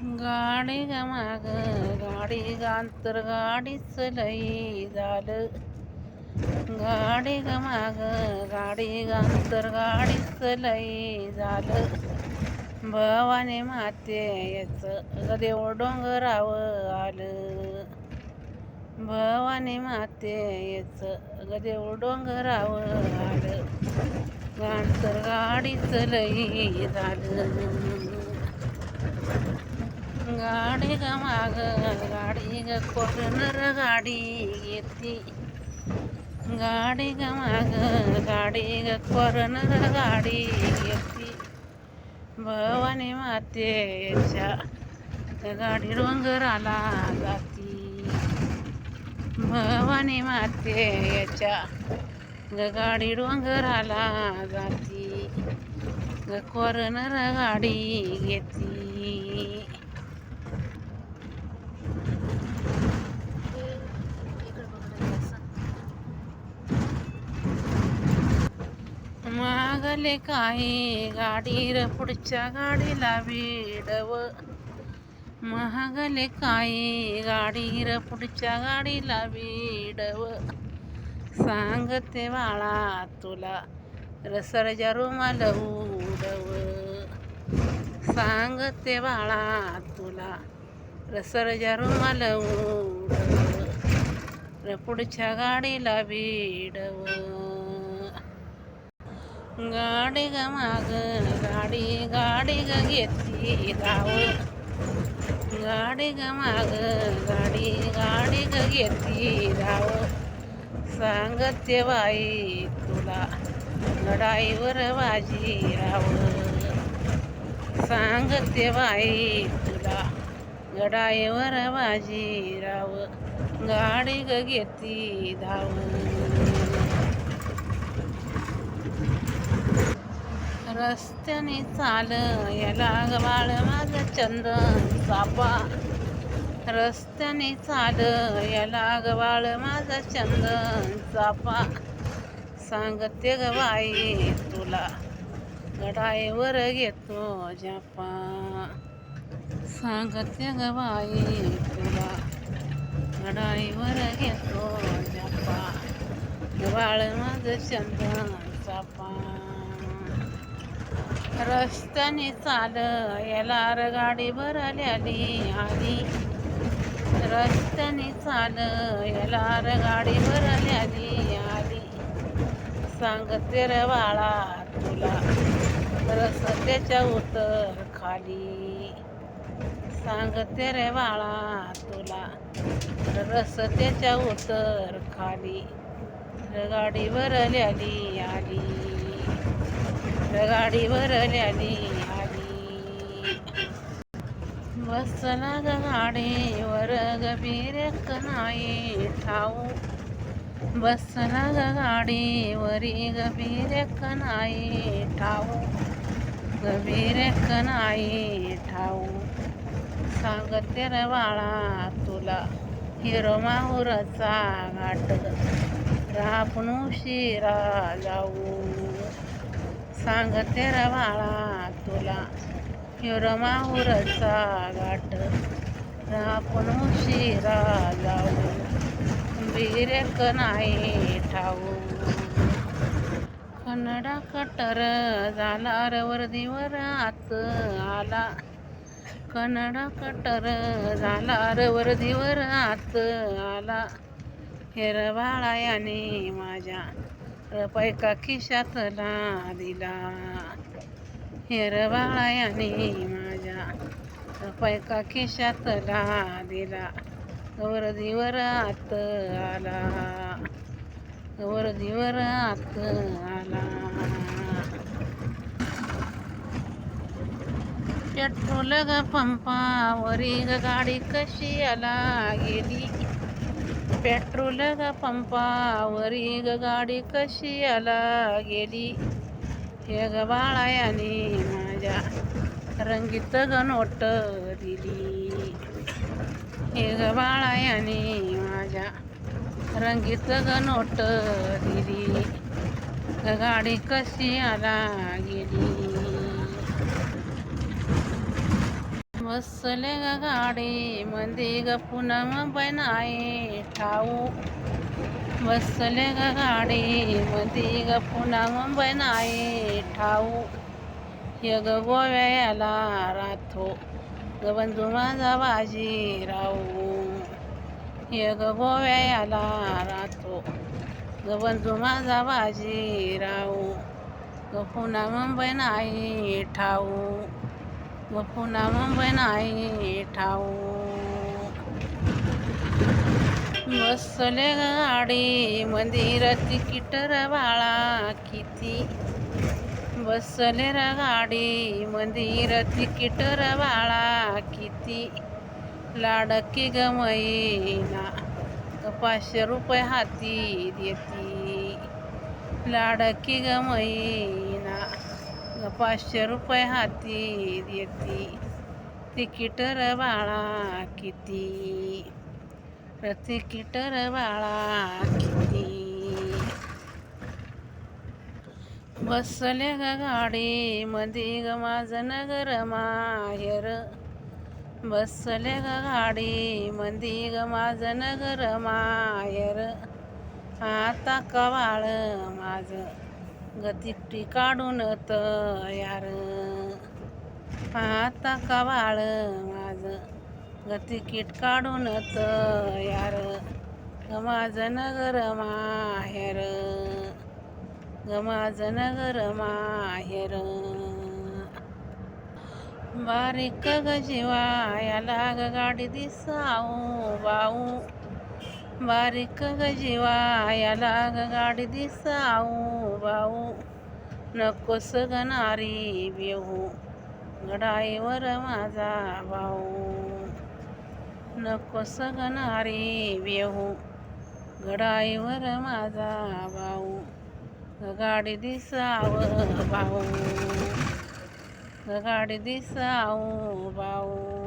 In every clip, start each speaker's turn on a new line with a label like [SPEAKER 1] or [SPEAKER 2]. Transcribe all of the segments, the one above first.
[SPEAKER 1] गाडी माग गाडी गांतर गाडीच लई झालं गाडी माग गाडी गांतर गाडीच लई झालं भवाने माते याच देव ओडोंगराव आलं भवाने माते याच देव ओडोंगराव आलं गांतर गाडीच लई झालं गाडी ग माग गाडी ग कोरनर गाडी येते गाडी ग माग गाडी ग कोरनर गाडी येते भवानी मातेच्या गाडी डोंगराला जाती भवानी मातेच्या ग गाडी डोंगराला जाती ग कोरनर गाडी घेती मागले काही गाडी र पुढच्या गाडीला विडव महागले काही गाडी र पुढच्या गाडीला विडव सांगते बाळा तुला रसरजा रुमाल उडव सांगते बाळा तुला रसरजा रुमाल उडव र पुढच्या गाडीला विडव गाडी ग माग गाडी गाडी ग घेतली धाव गाडी ग माग गाडी गाडी ग घेतली धाव सांगते बाई तुला लढाईवर बाजी राव सांगते बाई तुला गडाईवर बाजी राव गाडी ग घेती धाव रस्त्याने चाल याला गवाळ माझा चंदन सापा रस्त्याने चाल याला गवाळ माझा चंदन चापा सांगते गवाई तुला गडाईवर घेतो जापा. सांगते गवाई तुला गडाईवर घेतो जापा. गवाळ माझं चंदन चापा रस्त्याने चाल याला रगाडी गाडी भरल्याली आली. रस्त्याने चाल याला रगाडी गाडी भरल्याली आली. सांगते रवाळा बाळा तुला रस्त्याच्या उतर खाली. सांगते रे बाळा तुला रस्त्याच्या उतर खाली. गाडी भरल्याली आली. गाडीवर आली बसला ग गाडीवर गभीरक नाही ठाऊ. बसला ग गाडीवरी गभीरक नाही ठाऊ. गभीरक नाही ठाऊ. सांगते रवाळा बाळा तुला हिरो माहुरचा घाट. रापणू शिरा जाऊ सांगते रवाळा तुला. हिरो माहुरचा गाठ रापणू शिरा जाऊ बिरेक नाही ठाऊ. कन्नडा कटर झाला र वर्दीवर आत आला. कन्नडा कटर झाला र वर्दीवर आत आला. हेर याने माझ्या पैका खिशातला दिला हेर माझ्या. र पैका खिशातला दिला वर्दीवर आत आला. वर्दीवर आत आला. पेट्रोल ग पंपावरी गाडी कशी आला गेली? पेट्रोल ग पंपावरी ग गाडी कशी आला गेली? हे ग बाळायाने माझ्या रंगीत ग नोट दिली. हे ग बाळायाने माझ्या रंगीत ग नोट दिली. ग गाडी कशी आला गेली? बसले ग गाडी मंदी ग पुनम बनाई ठाऊ. बसले ग गाडी मंदी ग पुनम बनाई ठाऊ. य ग गोव्याला राथो ग बंधू माझा बाजी राऊ. य ग गोव्याला राथो ग बंधू माझा बाजी राहू ग पुन्हा मुंबई नाही ठाऊ. ग पुन्हा मुंबई नाही ठाऊ बसले गाडी मंदिर तिकीट र बाळा किती बसले र गाडी मंदिर तिकीट र बाळा किती लाडकी ग मैना पाचशे रुपये हाती देती लाडकी गमई पाचशे रुपये हाती येती तिकीट र बाळा किती? र तिकीट र बाळा किती? बसले ग गाडी मधी ग माझं नगर माहेर. बसले ग गाडी मंदी ग माझं नगर माहेर. आता कवाळ माझं. गतिकटी काढून तयार. आता कवाळ माझं? गतिकीट काढून तयार. ग नगर माहेर. ग नगर माहेर. बारीक गजिवाया लाग गाडी दिसाऊ बाऊ बारीक गजिवाया लाग गाडी दिसाऊ भाऊ नको गणारी बेहू घडाईवर माझा भाऊ नको गणारी बेहू घडाईवर माझा भाऊ गाडी दिसाव भाऊ गाडी दिसाऊ भाऊ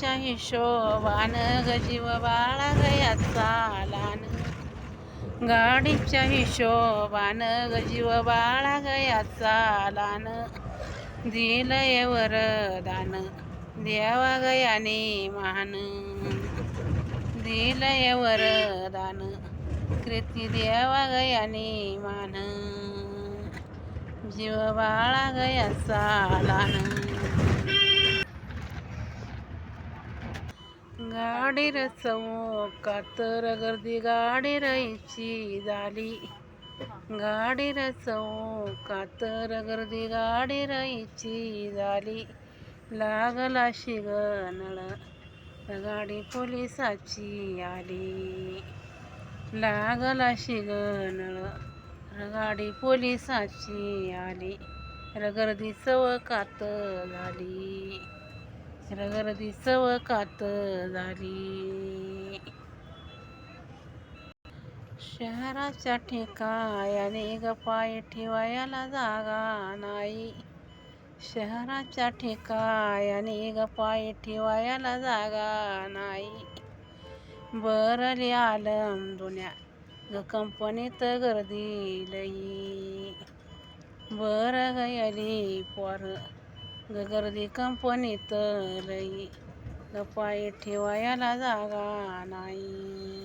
[SPEAKER 1] गाडीच्या हिशोबान जीव बाळा गया चालान गाडीच्या हिशोबान जीव बाळा गया चालान दिलय वरदान देवा गयाने मान दिलय वरदान कृती देवा गयाने मान जीव बाळा गया चालान गाडी रचवो चौकात गर्दी गाडी राहायची झाली. गाडी रचवो चौकात गर्दी गाडी राहायची झाली. लागला शिगनळ गाडी पोलिसाची आली. लागला शिगनळ गाडी पोलिसाची आली. रगर्दी चव कात झाली. गर्दी चवकात झाली. शहराच्या ठिकायाने ग पाय ठेवायला जागा नाही. शहराच्या ठिकायाने ग पाय ठेवायला जागा नाही. बरले आलम दुन्या ग कंपनीत गर्दी लई. बर गयली पोर. गर्दी कंपनीत लई लपाई ठेवायला जागा नाही.